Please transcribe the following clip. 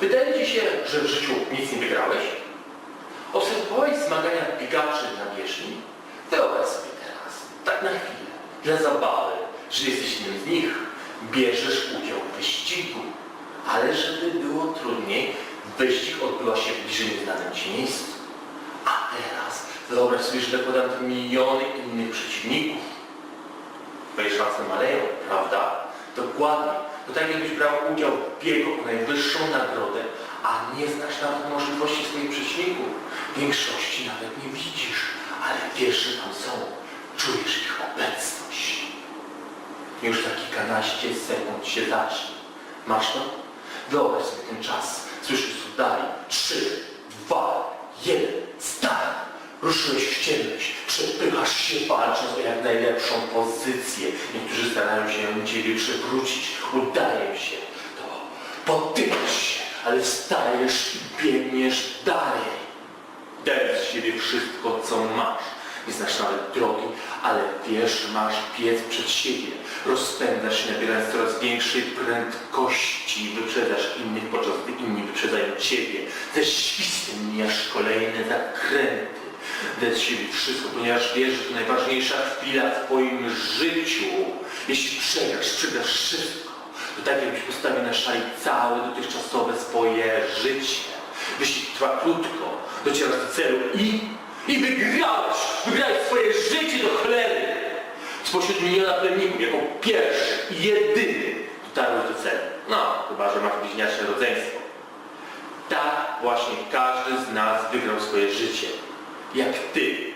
Wydaje ci się, że w życiu nic nie wygrałeś? Obserwowałeś zmagania biegaczy na bieżni? Wyobraź sobie teraz, tak na chwilę, dla zabawy, że jesteś jednym z nich, bierzesz udział w wyścigu. Ale żeby było trudniej, wyścig odbywa się bliżej nieznanym ci miejscu. A teraz wyobraź sobie, że dokładam tu miliony innych przeciwników. Twoje szanse maleją, prawda? Dokładnie. To tak jakbyś brał udział w biegu o najwyższą nagrodę, a nie znasz nawet możliwości swoich przeciwników. Większości nawet nie widzisz, ale wiesz, że tam są. Czujesz ich obecność. Już za kilkanaście sekund się zacznie. Masz to? Wyobraź sobie ten czas. Słyszysz z dali. Trzy, dwa, jeden, start. Ruszyłeś w ciemność, najlepszą pozycję. Niektórzy starają się Ciebie przewrócić, udaje się. To potykasz się, ale wstajesz i biegniesz dalej. Dajesz z siebie wszystko, co masz. Nie znasz nawet drogi, ale wiesz, masz biec przed siebie. Rozpędzasz się, nabierając coraz większej prędkości. Wyprzedzasz innych, podczas gdy inni wyprzedzają ciebie. Ze świstem mijasz kolejne zakręty. Daj z siebie wszystko, ponieważ wiesz, że to najważniejsza chwila w twoim życiu. Jeśli przegrasz, przegrasz wszystko. To tak jakbyś postawił na szali całe dotychczasowe swoje życie. Wyścig trwa krótko, docierasz do celu i... i wygrałeś! Wygrałeś swoje życie do cholery! Spośród miliona plemników, jako pierwszy i jedyny dotarłeś do celu. No, chyba, że masz bliźniacze rodzeństwo. Tak właśnie każdy z nas wygrał swoje życie. Jak ty